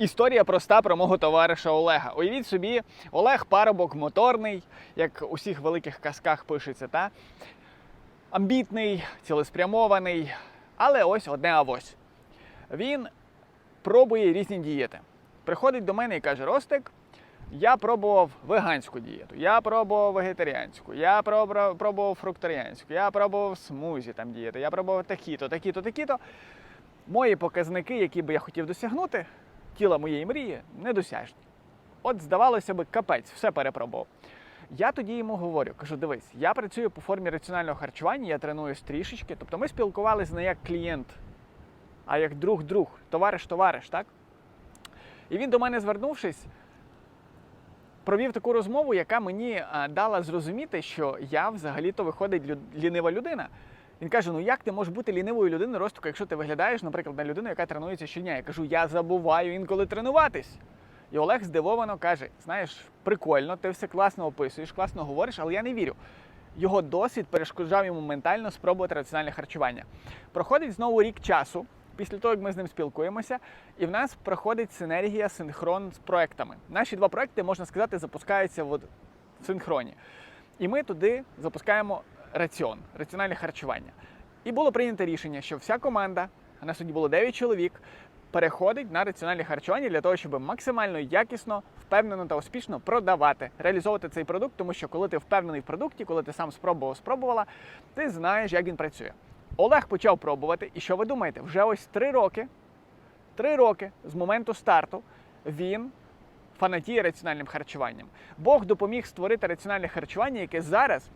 Історія проста про мого товариша Олега. Уявіть собі, Олег парубок моторний, як у всіх великих казках пишеться, та амбітний, цілеспрямований, але ось одне авось. Він пробує різні дієти. Приходить до мене і каже: Ростик, я пробував веганську дієту, я пробував вегетаріанську, я пробував, фрукторіанську, я пробував смузі там дієти, я пробував такі-то, такі-то, такі-то. Мої показники, які би я хотів досягнути, тіла моєї мрії, недосяжні. От, здавалося би, капець, все перепробував. Я тоді йому говорю, кажу: дивись, я працюю по формі раціонального харчування, я тренуюсь трішечки. Тобто ми спілкувалися не як клієнт, а як друг-друг, товариш-товариш, так? І він до мене звернувшись, провів таку розмову, яка мені дала зрозуміти, що я взагалі-то виходить лінива людина. Він каже: ну як ти можеш бути лінивою людиною, Ростику, якщо ти виглядаєш, наприклад, на людину, яка тренується щодня. Я кажу, я забуваю інколи тренуватись. І Олег здивовано каже: знаєш, прикольно, ти все класно описуєш, класно говориш, але я не вірю. Його досвід перешкоджав йому ментально спробувати раціональне харчування. Проходить знову рік часу, після того, як ми з ним спілкуємося, і в нас проходить синергія, синхрон з проектами. Наші два проекти, можна сказати, запускаються в синхроні. І ми туди запускаємо раціон, раціональне харчування. І було прийнято рішення, що вся команда, а нас тоді було 9 чоловік, переходить на раціональне харчування для того, щоб максимально якісно, впевнено та успішно продавати, реалізовувати цей продукт, тому що коли ти впевнений в продукті, коли ти сам спробував, спробувала, ти знаєш, як він працює. Олег почав пробувати, і що ви думаєте? Вже ось три роки, три роки з моменту старту він фанатіє раціональним харчуванням. Бог допоміг створити раціональне харчування, яке зараз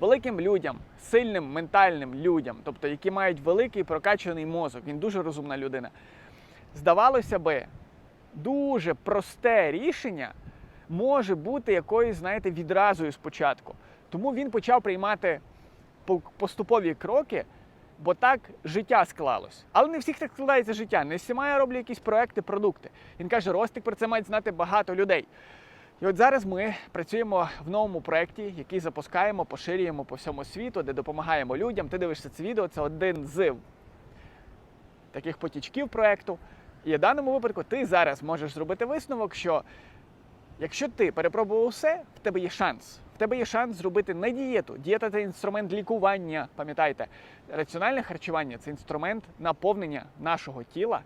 великим людям, сильним ментальним людям, тобто які мають великий прокачаний мозок, він дуже розумна людина. Здавалося би, дуже просте рішення може бути якоюсь, знаєте, відразою спочатку. Тому він почав приймати поступові кроки, бо так життя склалось. Але не всіх так складається життя. Не всіма я роблю якісь проекти, продукти. Він каже, Ростик про це мають знати багато людей. І от зараз ми працюємо в новому проєкті, який запускаємо, поширюємо по всьому світу, де допомагаємо людям. Ти дивишся це відео, це один з таких потічків проєкту. І в даному випадку ти зараз можеш зробити висновок, що якщо ти перепробував все, в тебе є шанс. В тебе є шанс зробити не дієту. Дієта це інструмент лікування. Пам'ятайте, раціональне харчування це інструмент наповнення нашого тіла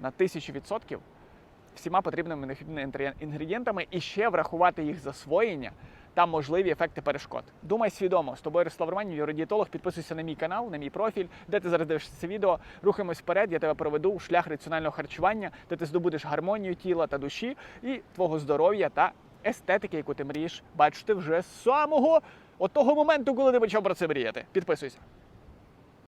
на тисячу відсотків всіма потрібними необхідними інгредієнтами і ще врахувати їх засвоєння та можливі ефекти перешкод. Думай свідомо. З тобою Ярослав Романів, юродієтолог. Підписуйся на мій канал, на мій профіль, де ти зараз дивишся це відео. Рухаємось вперед. Я тебе проведу у шлях раціонального харчування, де ти здобудеш гармонію тіла та душі і твого здоров'я та естетики, яку ти мрієш бачити вже з самого от того моменту, коли ти почав про це мріяти. Підписуйся.